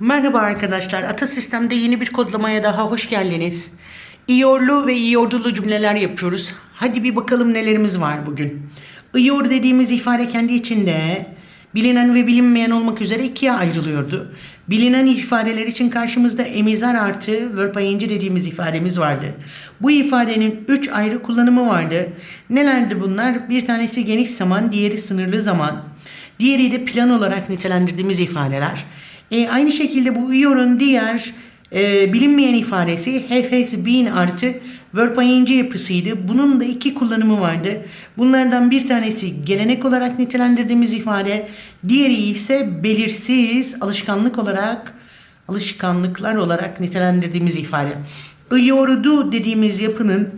Merhaba arkadaşlar. Ata Sistem'de yeni bir kodlamaya daha hoş geldiniz. İyorlu ve iyordulu cümleler yapıyoruz. Hadi bir bakalım nelerimiz var bugün. İyor dediğimiz ifade kendi içinde bilinen ve bilinmeyen olmak üzere ikiye ayrılıyordu. Bilinen ifadeler için karşımızda emizar artı verb dediğimiz ifademiz vardı. Bu ifadenin üç ayrı kullanımı vardı. Nelerdi bunlar? Bir tanesi geniş zaman, diğeri sınırlı zaman. Diğeri de plan olarak nitelendirdiğimiz ifadeler. E, aynı şekilde bu iyor'un diğer e, bilinmeyen ifadesi have has been artı verb ing yapısıydı. Bunun da iki kullanımı vardı. Bunlardan bir tanesi gelenek olarak nitelendirdiğimiz ifade, diğeri ise belirsiz alışkanlık olarak alışkanlıklar olarak nitelendirdiğimiz ifade. Iyordu dediğimiz yapının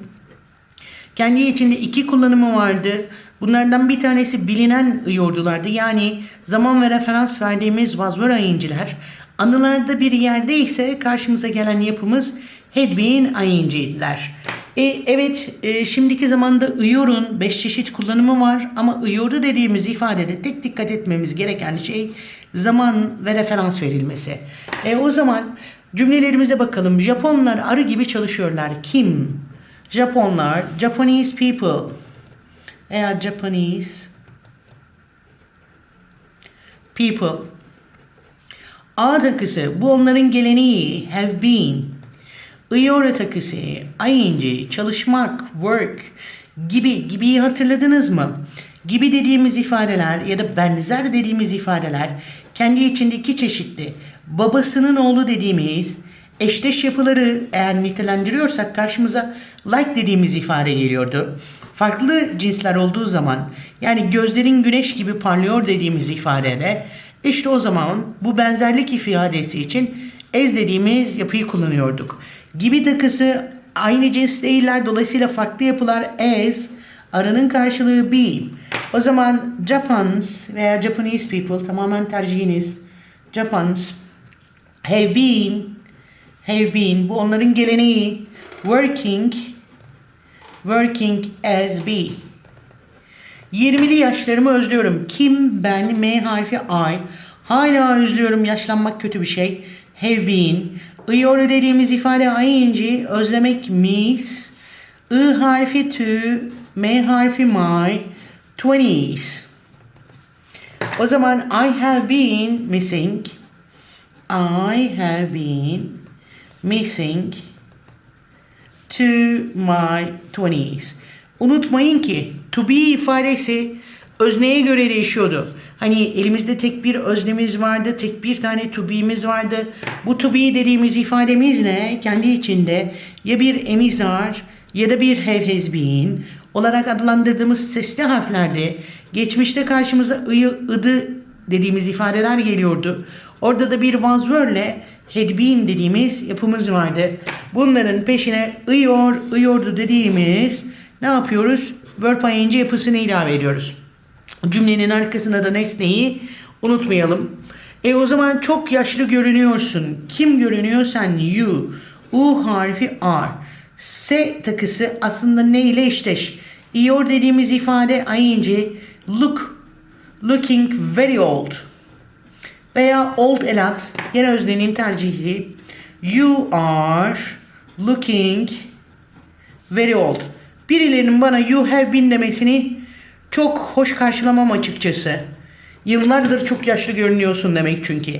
kendi içinde iki kullanımı vardı. Bunlardan bir tanesi bilinen iyordulardı. Yani zaman ve referans verdiğimiz was were ing'ler. Anılarda bir yerde ise karşımıza gelen yapımız been ing'ler. E, evet e, şimdiki zamanda iyorun 5 çeşit kullanımı var ama iyoru dediğimiz ifadede tek dikkat etmemiz gereken şey zaman ve referans verilmesi. E, o zaman cümlelerimize bakalım. Japonlar arı gibi çalışıyorlar. Kim? Japonlar, Japanese people veya Japanese people. A takısı bu onların geleneği have been. Iora takısı ing çalışmak work gibi gibiyi hatırladınız mı? Gibi dediğimiz ifadeler ya da benzer dediğimiz ifadeler kendi içinde iki çeşitli. Babasının oğlu dediğimiz eşdeş yapıları eğer nitelendiriyorsak karşımıza like dediğimiz ifade geliyordu. Farklı cinsler olduğu zaman yani gözlerin güneş gibi parlıyor dediğimiz ifadede işte o zaman bu benzerlik ifadesi için ez dediğimiz yapıyı kullanıyorduk. Gibi takısı aynı cins değiller dolayısıyla farklı yapılar as arının karşılığı be. O zaman Japans veya Japanese people tamamen tercihiniz. Japans have been have been bu onların geleneği working working as be 20'li yaşlarımı özlüyorum. Kim, ben, M harfi I. Hala özlüyorum. Yaşlanmak kötü bir şey. Have been. Iyor dediğimiz ifade ing. Özlemek miss. I harfi to. M harfi my. 20s. O zaman I have been missing. I have been missing to my 20s. Unutmayın ki to be ifadesi özneye göre değişiyordu. Hani elimizde tek bir öznemiz vardı, tek bir tane to be'miz vardı. Bu to be dediğimiz ifademizle kendi içinde ya bir emizar ya da bir have has been olarak adlandırdığımız sesli harflerde geçmişte karşımıza ı, ıdı dediğimiz ifadeler geliyordu. Orada da bir was were'le had been dediğimiz yapımız vardı. Bunların peşine ıyor, ıyordu dediğimiz ne yapıyoruz? Verb ing yapısını ilave ediyoruz. Cümlenin arkasına da nesneyi unutmayalım. E o zaman çok yaşlı görünüyorsun. Kim görünüyor? Sen you. U harfi R. S takısı aslında ne ile eşdeş? Ior dediğimiz ifade ing look looking very old veya old elat yine öznenin tercihi you are looking very old. Birilerinin bana you have been demesini çok hoş karşılamam açıkçası. Yıllardır çok yaşlı görünüyorsun demek çünkü.